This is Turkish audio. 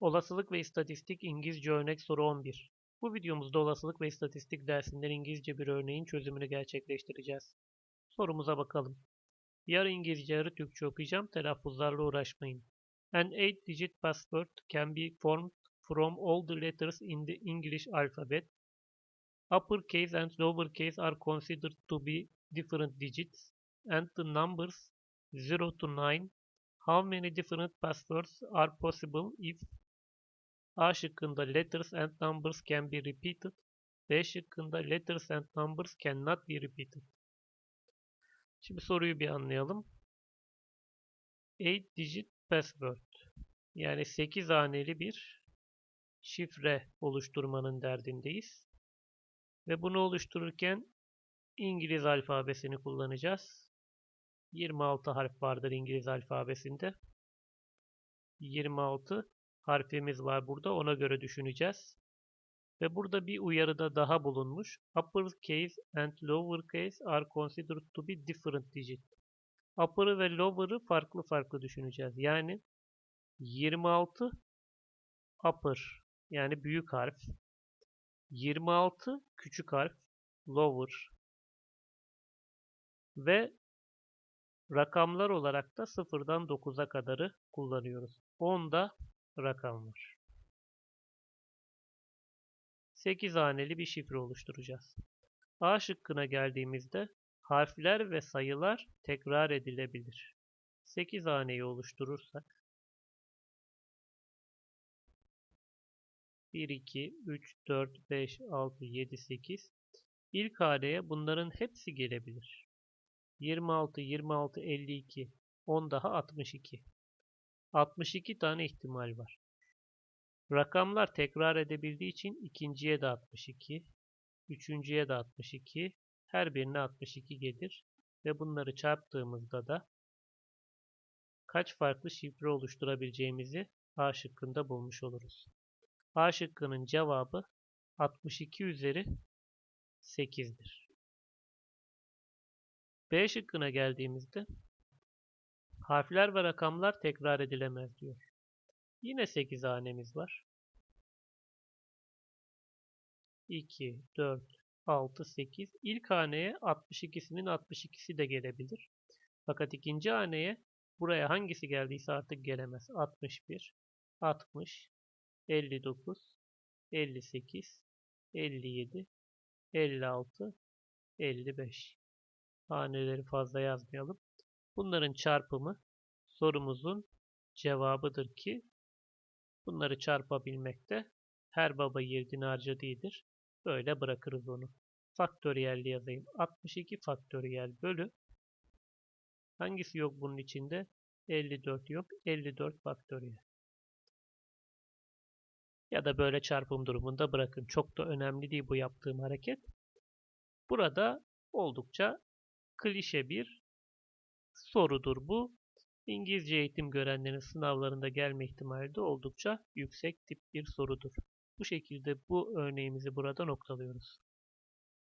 Olasılık ve İstatistik İngilizce Örnek Soru 11. Bu videomuzda olasılık ve istatistik dersinden İngilizce bir örneğin çözümünü gerçekleştireceğiz. Sorumuza bakalım. Yarı İngilizce yarı Türkçe okuyacağım. Telaffuzlarla uğraşmayın. An 8-digit password can be formed from all the letters in the English alphabet. Uppercase and lowercase are considered to be different digits and the numbers 0 to 9 How many different passwords are possible if A şıkkında letters and numbers can be repeated. B şıkkında letters and numbers cannot be repeated. Şimdi soruyu bir anlayalım. 8 digit password yani 8 haneli bir şifre oluşturmanın derdindeyiz. Ve bunu oluştururken İngiliz alfabesini kullanacağız. 26 harf vardır İngiliz alfabesinde. 26 harfimiz var burada. Ona göre düşüneceğiz. Ve burada bir uyarıda daha bulunmuş. Uppercase and lowercase are considered to be different digit. Upper'ı ve lower'ı farklı farklı düşüneceğiz. Yani 26 upper yani büyük harf. 26 küçük harf lower. Ve rakamlar olarak da 0'dan 9'a kadarı kullanıyoruz. 10'da rakam var. 8 haneli bir şifre oluşturacağız. A şıkkına geldiğimizde harfler ve sayılar tekrar edilebilir. 8 haneyi oluşturursak 1, 2, 3, 4, 5, 6, 7, 8 İlk haneye bunların hepsi gelebilir. 26, 26, 52, 10 daha 62. 62 tane ihtimal var. Rakamlar tekrar edebildiği için ikinciye de 62, üçüncüye de 62, her birine 62 gelir ve bunları çarptığımızda da kaç farklı şifre oluşturabileceğimizi A şıkkında bulmuş oluruz. A şıkkının cevabı 62 üzeri 8'dir. B şıkkına geldiğimizde harfler ve rakamlar tekrar edilemez diyor. Yine 8 hanemiz var. 2, 4, 6, 8. İlk haneye 62'sinin 62'si de gelebilir. Fakat ikinci haneye buraya hangisi geldiyse artık gelemez. 61, 60, 59, 58, 57, 56, 55. Haneleri fazla yazmayalım. Bunların çarpımı sorumuzun cevabıdır ki bunları çarpabilmekte her baba yiğidin harcı değildir. Böyle bırakırız onu. Faktöriyelli yazayım. 62 faktöriyel bölü hangisi yok bunun içinde? 54 yok. 54 faktöriyel. Ya da böyle çarpım durumunda bırakın. Çok da önemli değil bu yaptığım hareket. Burada oldukça klişe bir sorudur bu. İngilizce eğitim görenlerin sınavlarında gelme ihtimali de oldukça yüksek tip bir sorudur. Bu şekilde bu örneğimizi burada noktalıyoruz.